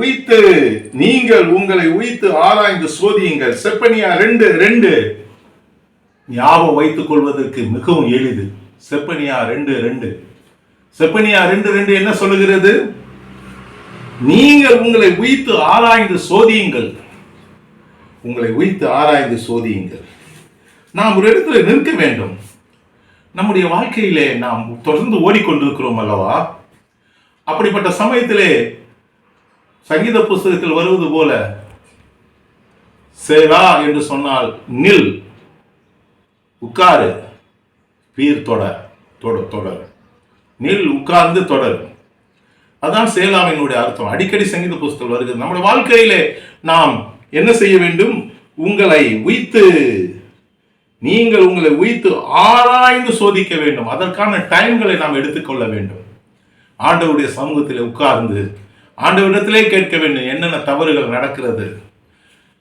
உயித்து. நீங்கள் உங்களை உயித்து ஆராய்ந்து சோதியுங்கள். செப்பனியா ரெண்டு ரெண்டு. ஞாபகம் வைத்துக் கொள்வதற்கு மிகவும் எளிது. செப்பனியா ரெண்டு ரெண்டு. செப்பனியா ரெண்டு ரெண்டு என்ன சொல்லுகிறது? நீங்கள் உங்களை உயித்து ஆராய்ந்து சோதியுங்கள். உங்களை உயித்து ஆராய்ந்து சோதியுங்கள். நாம் ஒரு இடத்துல நிற்க வேண்டும். நம்முடைய வாழ்க்கையிலே நாம் தொடர்ந்து ஓடிக்கொண்டிருக்கிறோம் அல்லவா? அப்படிப்பட்ட சமயத்திலே சங்கீத புஸ்தகத்தில் வருவது போல சேரா என்று சொன்னால் நில் உட்காரு பீர் தொடர் தொடர் தொடர். நில் உட்கார்ந்து தொடர். அதான் சேலாமினுடைய அர்த்தம். அடிக்கடி சங்கீத புஸ்தகம் வருகிறது. நம்முடைய வாழ்க்கையிலே நாம் என்ன செய்ய வேண்டும்? உங்களை உய்த்து நீங்கள் உங்களை உய்த்து ஆராய்ந்து சோதிக்க வேண்டும். அதற்கான டைம்களை நாம் எடுத்துக்கொள்ள வேண்டும். ஆண்டவருடைய சமூகத்தில் உட்கார்ந்து ஆண்டவரிடத்திலே கேட்க வேண்டும் என்னென்ன தவறுகள் நடக்கிறது.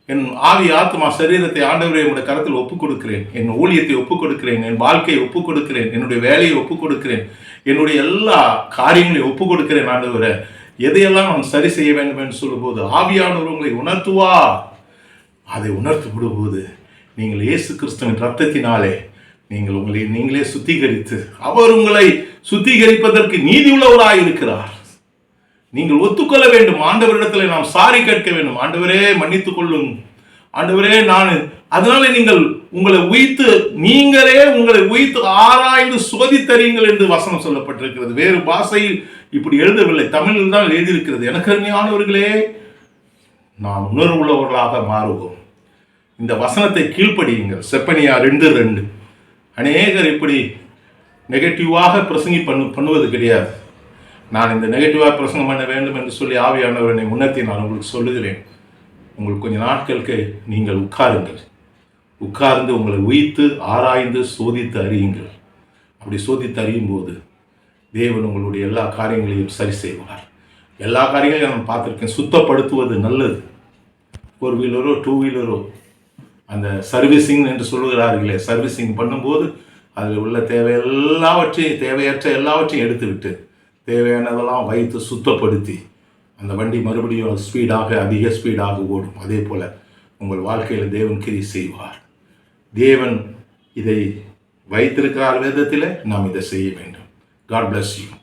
என் ஆவி ஆத்மா சரீரத்தை ஆண்டவரை என்னுடைய கருத்தில் ஒப்புக் கொடுக்கிறேன். என் ஊழியத்தை ஒப்புக் கொடுக்கிறேன். என் வாழ்க்கையை ஒப்புக் கொடுக்கிறேன். என்னுடைய வேலையை ஒப்புக் கொடுக்கிறேன். என்னுடைய எல்லா காரியங்களையும் ஒப்புக் கொடுக்கிறேன் ஆண்டவரை. எதையெல்லாம் நான் சரி செய்ய வேண்டும் என்று சொல்லும்போது ஆவியானவர் உங்களை உணர்த்துவா அதை உணர்த்து விடும்போது நீங்கள் இயேசு கிறிஸ்துவின் ரத்தத்தினாலே நீங்கள் உங்களை நீங்களே சுத்திகரித்து அவர் உங்களை சுத்திகரிப்பதற்கு நீதி உள்ளவராக இருக்கிறார் நீங்கள் ஒத்துக்கொள்ள வேண்டும். ஆண்டவரிடத்தில் நாம் சாரி கேட்க வேண்டும். ஆண்டவரே மன்னித்துக் கொள்ளும். ஆண்டவரே நான் அதனால நீங்கள் உங்களை உயித்து நீங்களே உங்களை உயித்து ஆராய்ந்து சோதித்தறியுங்கள் என்று வசனம் சொல்லப்பட்டிருக்கிறது. வேறு பாஷையில் இப்படி எழுதவில்லை. தமிழில் தான் எழுதியிருக்கிறது. எனக்கு அருமையானவர்களே நான் உணர்வுள்ளவர்களாக மாறுவோம். இந்த வசனத்தை கீழ்ப்படியுங்கள். செப்பனியா ரெண்டு ரெண்டு. அநேகர் இப்படி நெகட்டிவாக பிரசங்கி பண்ணு பண்ணுவது கிடையாது. நான் இந்த நெகட்டிவாக பிரசங்கம் பண்ண வேண்டும் என்று சொல்லி ஆவியானவர் என்னை உணர்த்தி நான் உங்களுக்கு சொல்லுகிறேன். உங்களுக்கு கொஞ்ச நாட்களுக்கு நீங்கள் உட்காருங்கள். உட்கார்ந்து உங்களை உயித்து ஆராய்ந்து சோதித்து அறியுங்கள். அப்படி சோதித்து அறியும் போது தேவன் உங்களுடைய எல்லா காரியங்களையும் சரி செய்வார். எல்லா காரியங்களையும் நான் பார்த்துருக்கேன். சுத்தப்படுத்துவது நல்லது. ஃபோர் வீலரோ டூ வீலரோ அந்த சர்வீசிங் என்று சொல்லுகிறார்களே சர்வீசிங் பண்ணும்போது அதில் உள்ள தேவை எல்லாவற்றையும் தேவையற்ற எல்லாவற்றையும் எடுத்துவிட்டு தேவையானதெல்லாம் வைத்து சுத்தப்படுத்தி அந்த வண்டி மறுபடியும் ஸ்பீடாக அதிக ஸ்பீடாக ஓடும். அதே போல் உங்கள் வாழ்க்கையில் தேவன் கிரி செய்வார். தேவன் இதை வைத்திருக்கிறார் வேதத்தில் நாம் இதை செய்ய வேண்டும். God bless you